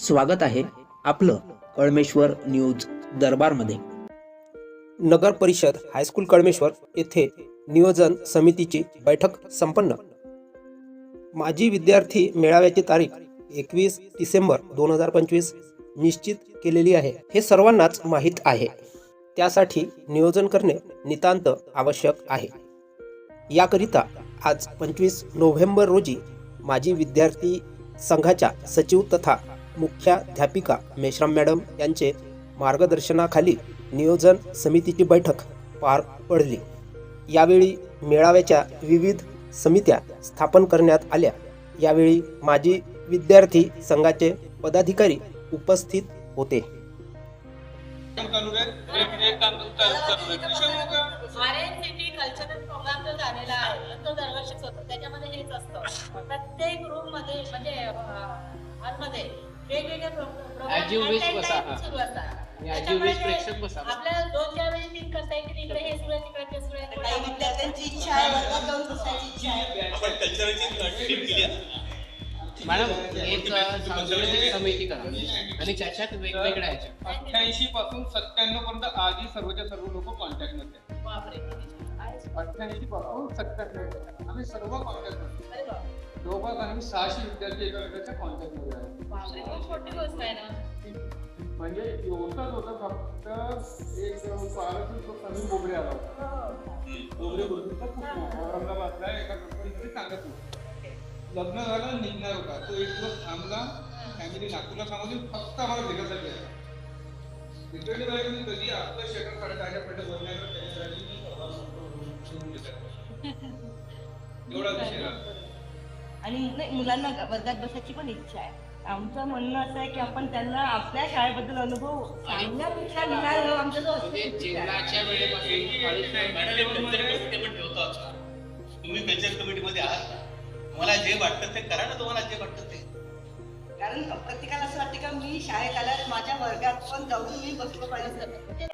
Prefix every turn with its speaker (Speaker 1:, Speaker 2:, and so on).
Speaker 1: स्वागत आहे आपलं कळमेश्वर न्यूज दरबारमध्ये.
Speaker 2: नगर परिषद हायस्कूल कळमेश्वर येथे नियोजन समितीची बैठक संपन्न. माजी विद्यार्थी मेळाव्याची तारीख एकवीस डिसेंबर दोन हजार पंचवीस निश्चित केलेली आहे. हे सर्वांनाच माहीत आहे. त्यासाठी नियोजन करणे नितांत आवश्यक आहे. याकरिता आज पंचवीस नोव्हेंबर रोजी माजी विद्यार्थी संघाच्या सचिव तथा मुख्याध्यापिका मेश्राम मॅडम यांचे मार्गदर्शनाखाली नियोजन समितीची बैठक पार पडली. यावेळी मेळाव्याच्या विविध समित्या स्थापन करण्यात आल्या. यावेळी माजी विद्यार्थी संघाचे पदाधिकारी उपस्थित होते.
Speaker 3: प्रत्येक रूममध्ये म्हणजे वेगवेगळे
Speaker 4: हा.
Speaker 3: सुरू असतात. आपल्याला दोन चार वेळी थिंक करता येईल हे सुरू आहे तिकडे ते सुरू आहे
Speaker 5: काही विद्यार्थ्यांची इच्छा आहे वर्गात जाऊन बसायची इच्छा आहे.
Speaker 6: आपण कल्चरची टीम केली
Speaker 4: मॅडम एक सांस्कृतिक समिती करा. आणि त्याच्यात वेगवेगळ्या ह्याच्या
Speaker 6: अठ्ठ्याऐंशी पासून सत्त्याण्णव पर्यंत आजही सर्वच्या सर्व लोक
Speaker 3: कॉन्टॅक्टमध्ये
Speaker 6: अठ्ठ्याऐंशी पासून सत्त्याण्णव. आम्ही सर्व
Speaker 3: कॉन्टॅक्टमध्ये
Speaker 6: जवळपास आम्ही सहाशे विद्यार्थी एकमेकांच्या कॉन्टॅक्टमध्ये आहे.
Speaker 3: गोष्ट ना.
Speaker 6: म्हणजे एवढंच होतं फक्त एक समीर बोबडे आला. होता बोबडे औरंगाबादला एका कंपनीमध्ये सांगत होता. लग्न झालं निघणार होता. तो एक दिवस थांबला फॅमिली नागपूरला थांबवली फक्त आम्हाला भेटायसाठी आला. रिटर्न झालं की कधी आपलं शेटर साडेदहाच्या पेट्या बोलण्यावर त्याच्यासाठी. एवढा विषय.
Speaker 7: आणि नाही मुलांना वर्गात बसायची पण इच्छा आहे. आमचं म्हणणं असं आहे की आपण त्यांना आपल्या शाळेबद्दल अनुभव सांगण्यापेक्षा लिहायला आमचं जो
Speaker 4: म्हणजे
Speaker 8: तुम्ही कल्चर कमिटीमध्ये आहात. मला जे वाटतं ते करा ना तुम्हाला जे वाटतं ते.
Speaker 5: कारण प्रत्येकाला असं वाटतं का मी शाळेत आल्यावर माझ्या वर्गात पण जाऊन मी बसलो पाहिजे.